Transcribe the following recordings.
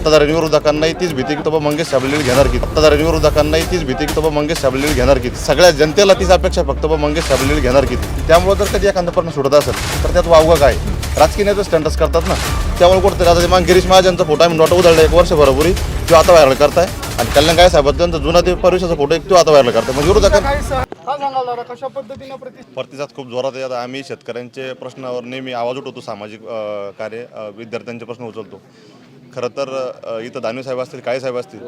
सत्ताधारी विरोधकांनाही तीच भीती की बाबा मंगेश साबळेला घेणार की? सत्ताधारी विरोधकांनाही तीच भीती की बाबा मंगेश साबळेला घेणार की? सगळ्या जनतेला तीच अपेक्षा फक्त बा मंगेश साबळेला घेणार की? त्यामुळे जर कधी एखादा प्रश्न सुटत असेल तर त्यात वावगं काय? राजकीय नेते स्टँडस करतात ना. त्यामुळे कुठेतरी आता मग गिरीश महाजनचा फोटो आम्ही नोटा उधळला एक वर्षभरापूर्वी तो आता व्हायरल करताय. आणि कल्याण काय साहेब त्यांचा जुना ते परिवेशाचा फोटो एक तो आता व्हायरल करताय. म्हणजे विरोधकांना काय सांगाल दादा कशा पद्धतीनं प्रति प्रतिसाद खूप जोरात आहे. आता आम्ही शेतकऱ्यांचे प्रश्नावर नेहमी आवाज उठवतो सामाजिक अ, कार्य अ, विद्यार्थ्यांचे प्रश्न उचलतो. खरं तर अ, इथं दानवे साहेब असतील काळे साहेब असतील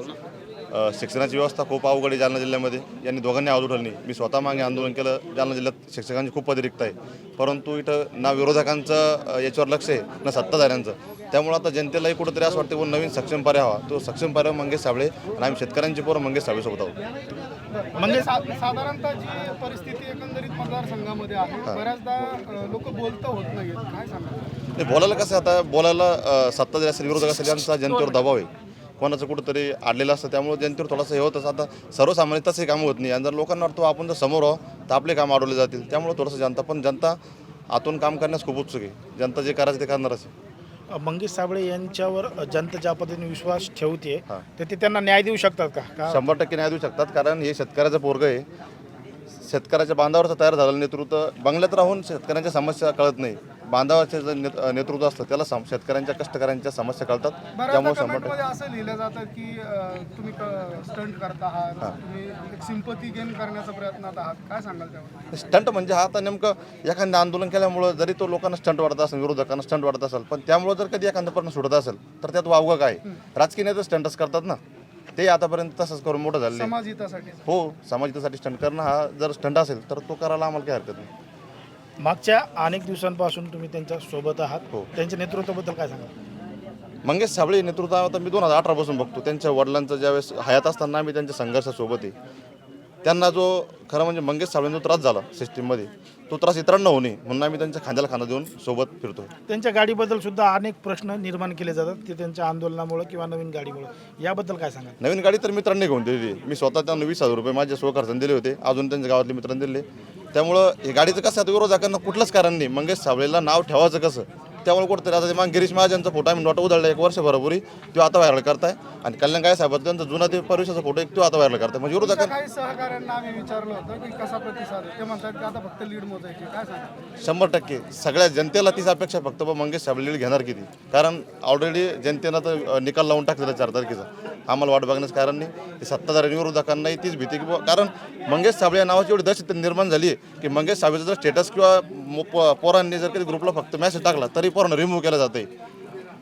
शिक्षणाची व्यवस्था खूप अवघड आहे जालना जिल्ह्यामध्ये. यांनी दोघांनी आवाज उठवली मी स्वतः मागे आंदोलन केलं. जालना जिल्ह्यात शिक्षकांची खूप पदे रिक्त आहे. परंतु इथं ना विरोधकांचं याच्यावर लक्ष आहे ना सत्ताधाऱ्यांचं त्यामुळे आता जनतेलाही कुठंतरी असं वाटतं की नवीन सक्षम पर्याय हवा. तो सक्षम पर्याय मंगेश साबळे आणि आम्ही शेतकऱ्यांची पोरं मंगेश साबळेसोबत आहोत. म्हणजे साधारणतः जी परिस्थिती एकंदरीत मतदारसंघामध्ये आहे बऱ्याचदा लोक बोलतं होत नाहीत काय सांगाल? ते बोलायला कसं आता? बोलायला सत्ताधारी असेल विरोधक असेल यांचा जनतेवर दबाव आहे. कोणाचं कुठंतरी आडलेलं असतं त्यामुळे जनतेवर थोडासा हे होतच आता सर्वसामान्य तसंही कामं होत नाही. आणि जर लोकांना वाटतं आपण जर समोर आहो तर आपले काम अडवले जातील. त्यामुळे थोडंसं जनता पण जनता आतून काम करण्यास खूप उत्सुक आहे. जनता जे करायचं ते करणारच आहे. मंगेश साबळे यांच्यावर जनता ज्या पद्धतीने विश्वास ठेवते. तर ते त्यांना न्याय देऊ शकतात का? का शंभर टक्के न्याय देऊ शकतात कारण हे शेतकऱ्याचं पोरग आहे. शेतकऱ्याच्या बांधावरचं तयार झालेलं नेतृत्व बंगल्यात राहून शेतकऱ्यांच्या समस्या कळत नाही. बांधावरचे जे नेत- नेतृत्व असतं त्याला सम- शेतकऱ्यांच्या कष्टकऱ्यांच्या समस्या कळतात. बऱ्याचदा त्यामुळे शंभर टक्के कमेंटमध्ये असं लिहिलं जातं की अं, तुम्ही स्टंट करत आहात तुम्ही एक सिंपती गेन करण्याचा प्रयत्नात आहात. काय सांगाल त्यावर स्टंट म्हणजे हा आता नेमकं एखादं आंदोलन केल्यामुळं जरी तो लोकांना स्टंट वाटत असेल विरोधकांना स्टंट वाटत असेल पण त्यामुळे जर कधी एखादा प्रश्न सुटत असेल तर त्यात वावगं काय? राजकीय नेते स्टंटच करतात ना. ते आतापर्यंत तसंच करून मोठं झाले समाज हितासाठी. हो समाजासाठी स्टंट करणं हा जर स्टंट असेल तर तो करायला आम्हाला काही हरकत नाही. मागच्या अनेक दिवसांपासून तुम्ही त्यांच्यासोबत आहात. हो. त्यांच्या नेतृत्वाबद्दल काय सांगा मंगेश साबळे नेतृत्व आता मी दोन हजार अठरापासून बघतो. त्यांच्या वडिलांचं ज्यावेळेस हयात असताना आम्ही त्यांच्या संघर्षासोबत आहे. त्यांना जो खरं म्हणजे मंगेश साबळेंचा जो त्रास झाला सिस्टीममध्ये तो त्रास इतरांना होऊ नये म्हणून आम्ही त्यांच्या खांद्याला खांदा देऊन सोबत फिरतो त्यांच्या गाडीबद्दल सुद्धा अनेक प्रश्न निर्माण केले जातात. ते त्यांच्या आंदोलनामुळे किंवा नवीन गाडीमुळे. याबद्दल काय सांगा नवीन गाडी तर मित्रांनी घेऊन दिली मी स्वतः त्यांना वीस हजार रुपये माझ्या स्वखर्चाने दिले होते. अजून त्यांच्या गावातले मित्रांनी दिले. त्यामुळं हे गाडीचं कसं आहे विरोधकांना कुठलंच कारण नाही. मंगेश साबळेला नाव ठेवायचं कसं? त्यामुळे कुठंतरी आता ते मग गिरीश महाजनचा फोटो आम्ही नोटा उधळला एक वर्षभरापूर्वी. तो आता व्हायरल करताय. आणि कल्याण काय साहेब त्यांचा जुना ते परिवेशाचा फोटो एक तो आता व्हायरल करताय. म्हणजे विरोधकांना काही सहकाऱ्यांना आम्ही विचारलं होतं की कसा प्रतिसाद आहे? ते म्हणतात की आता फक्त लीड मोजायची काय सांगाल शंभर टक्के. सगळ्या जनतेला तीच अपेक्षा आहे फक्त बा मंगेश साबळे घेणार किती? कारण ऑलरेडी जनतेनं तर अ, निकाल लावून टाकलेला चार तारखेचा. आम्हाला वाट बघण्याचं कारण नाही. हे सत्ताधारी विरोधकांनाही तीच भीती की बुवा- कारण मंगेश साबळे या नावाची एवढी दहशत निर्माण झाली आहे की मंगेश साबळेचा जर स्टेटस किंवा मो- पोरांनी जर कधी ग्रुपला फक्त मेसेज टाकला तरी पोरांना रिमूव्ह केला जाते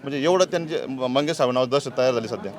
म्हणजे एवढं त्यांचे मंगेश साबळे नाव दहशत तयार झाली सध्या.